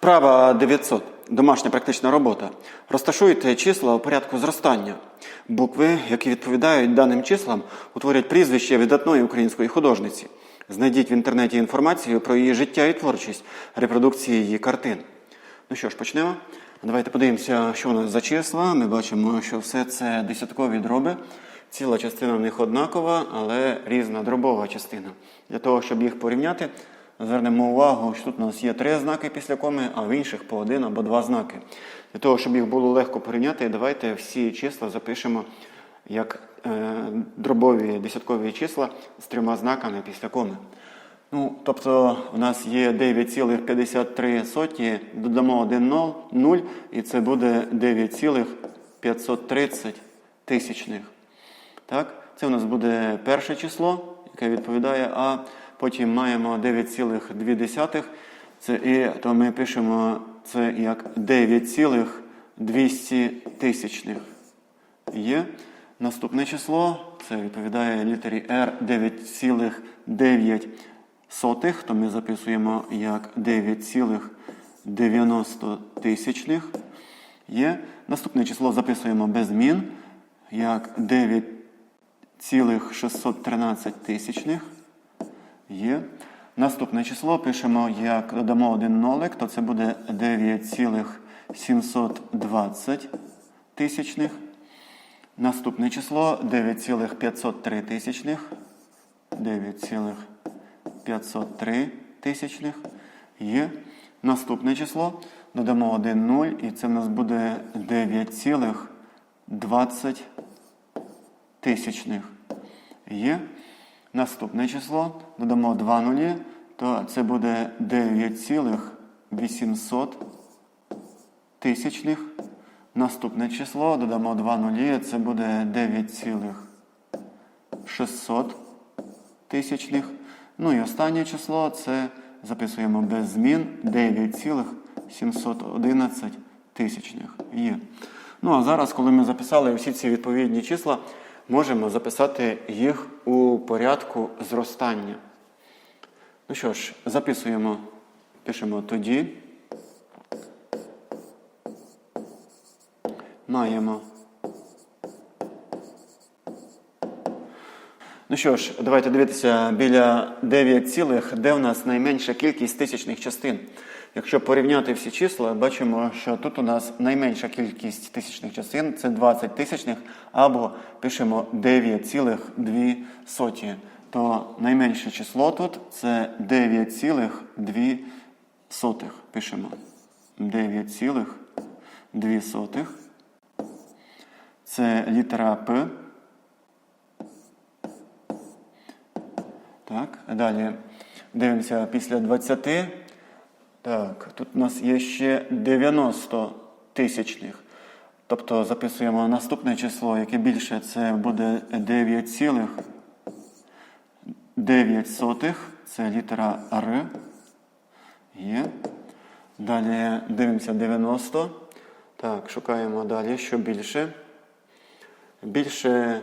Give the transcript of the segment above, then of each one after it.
Вправа 900. Домашня практична робота. Розташуйте числа у порядку зростання. Букви, які відповідають даним числам, утворять прізвище видатної української художниці. Знайдіть в інтернеті інформацію про її життя і творчість, репродукції її картин. Ну що ж, почнемо. Давайте подивимося, що у нас за числа. Ми бачимо, що все це десяткові дроби. Ціла частина в них однакова, але різна дробова частина. Для того, щоб їх порівняти, звернемо увагу, що тут у нас є три знаки після коми, а в інших по один або два знаки. Для того, щоб їх було легко порівняти, давайте всі числа запишемо як е, дробові десяткові числа з трьома знаками після коми. Ну, тобто у нас є 9,53, додамо 1 0, 0, і це буде 9,530 тисячних. Так? Це у нас буде перше число, яке відповідає А. Потім маємо 9,2. Це і то ми пишемо це як 9,200 тисячних. Є. Наступне число, це відповідає літері R 9,9 сотих, то ми записуємо як 9,90 тисячних. Є. Наступне число записуємо без змін, як 9,613 тисячних. Є. Наступне число пишемо, як додамо один нолик, то це буде 9,720 тисячних. Наступне число 9,503 тисячних. 9,503 тисячних. Є. Наступне число додамо 1 0, і це в нас буде 9,20 тисячних. Є. Наступне число додамо 2 нулі, то це буде 9,800 тисячних. Наступне число додамо 2 нулі, це буде 9,600 тисячних. Ну і останнє число це записуємо без змін 9,711 тисячних. Є. Ну а зараз, коли ми записали всі ці відповідні числа, можемо записати їх у порядку зростання. Ну що ж, записуємо, пишемо тоді. Маємо. Ну що ж, давайте дивитися біля 9 цілих, де у нас найменша кількість тисячних частин. Якщо порівняти всі числа, бачимо, що тут у нас найменша кількість тисячних частин це 20 тисячних, або пишемо 9,2. То найменше число тут це 9,2. Пишемо 9,2. Це літера П. Так, далі дивимося після 20. Так, тут у нас є ще 90 тисячних. Тобто записуємо наступне число, яке більше, це буде 9,9. Це літера Р. Є. Далі дивимося 90. Так, шукаємо далі, що більше. Більше,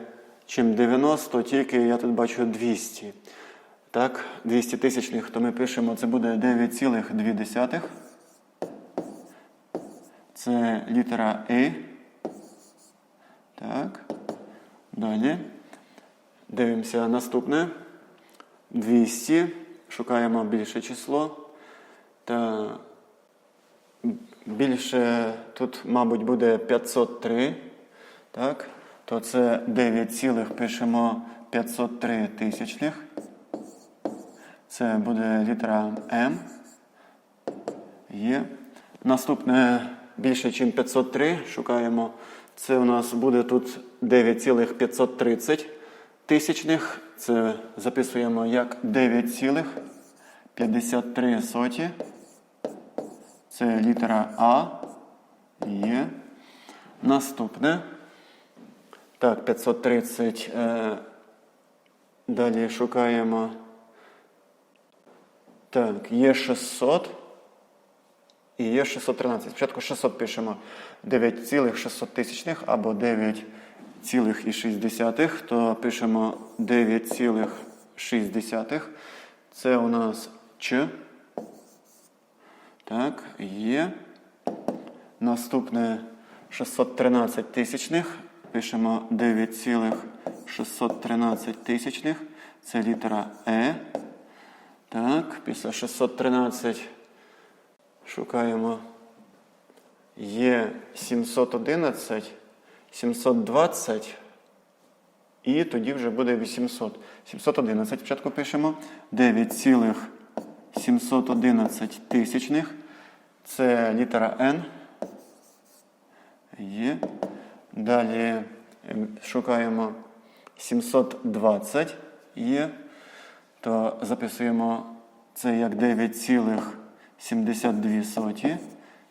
ніж 90, тільки я тут бачу 200. Так, 200 тисячних, то ми пишемо, це буде 9,2. Це літера І. Так. Далі. Дивимося наступне. 200. Шукаємо більше число. Та більше тут, мабуть, буде 503. Так. То це 9, цілих пишемо 503 тисячних. Це буде літера М. Є. Наступне більше, ніж 503. Шукаємо. Це у нас буде тут 9,530 тисячних. Це записуємо як 9,53 соті. Це літера А. Є. Наступне. Так, 530. Е, далі шукаємо. Так, є 600 і є 613. Спочатку 600 пишемо 9,600 тисячних або 9,6, то пишемо 9,6. Це у нас Ч. Так, є. Наступне 613 тисячних. Пишемо 9,613 тисячних. Це літера Е. Так, після 613 шукаємо. Є 711, 720. І тоді вже буде 800. 711 спочатку пишемо. 9,711 тисячних. Це літера N. Є. Далі ем, шукаємо 720 є. То записуємо це як 9,72 соті.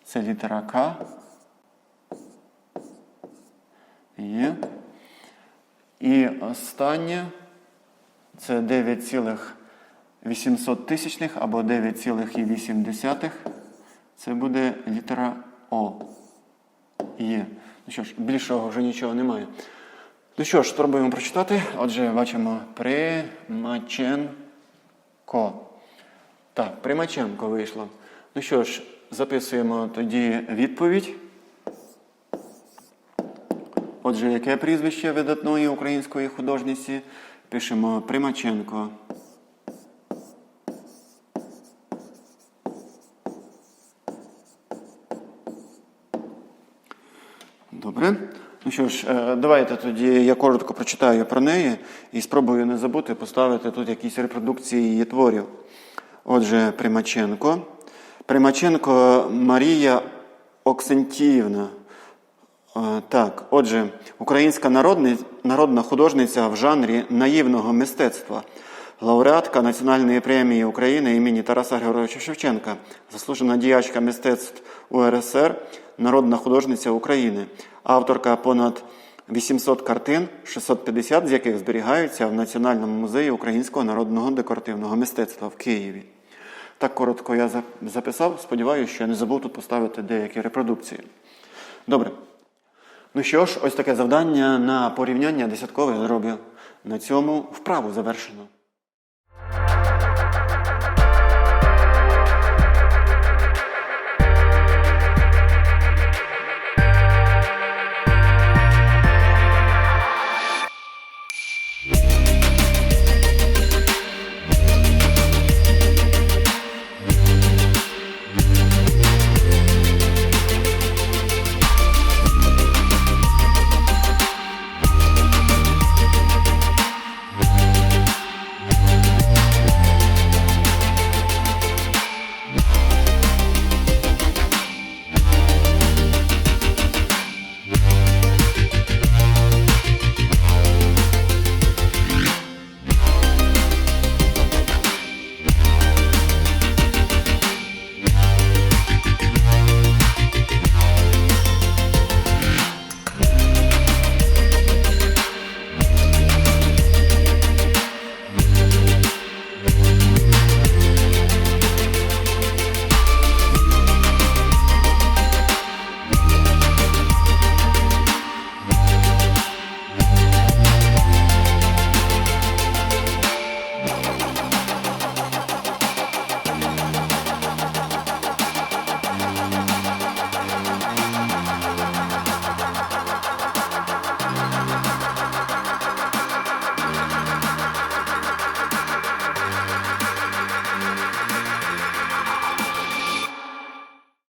Це літера К. Є. І останнє це 9,800 тисячних або 9,8. Це буде літера О. Є. Ну що ж, більшого вже нічого немає. Ну що ж, спробуємо прочитати. Отже, бачимо Примаченко. Так, Примаченко вийшло. Ну що ж, записуємо тоді відповідь. Отже, яке прізвище видатної української художниці? Пишемо Примаченко. Добре. Ну що ж, е, давайте тоді я коротко прочитаю про неї і спробую не забути поставити тут якісь репродукції її творів. Отже, Примаченко. Примаченко Марія Оксентіївна. Е, Так, отже, українська народна художниця в жанрі наївного мистецтва, лауреатка Національної премії України імені Тараса Григоровича Шевченка, заслужена діячка мистецтв УРСР, народна художниця України, авторка понад 800 картин, 650 з яких зберігаються в Національному музеї українського народного декоративного мистецтва в Києві. Так коротко я записав. Сподіваюся, що я не забув тут поставити деякі репродукції. Добре. Ну що ж, ось таке завдання на порівняння десяткових зробив. На цьому вправу завершено.